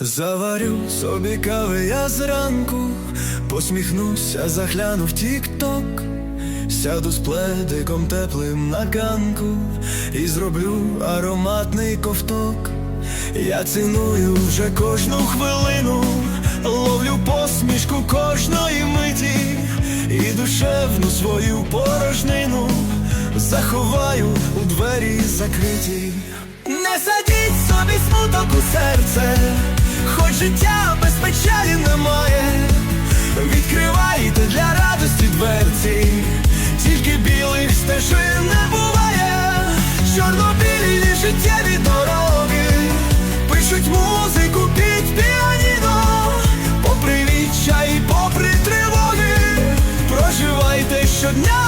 Заварю собі кави я зранку, посміхнуся, загляну в тік-ток, сяду з пледиком теплим на ганку і зроблю ароматний ковток. Я ціную вже кожну хвилину, ловлю посмішку кожної миті, і душевну свою порожнину заховаю у двері закриті. Не садіть собі смуток у серце, життя без печалі немає. Відкривайте для радості дверці, тільки білих стежин не буває, чорнобілі життєві дороги, пишуть музику під піаніно, попри відчай, попри тривоги, проживайте щодня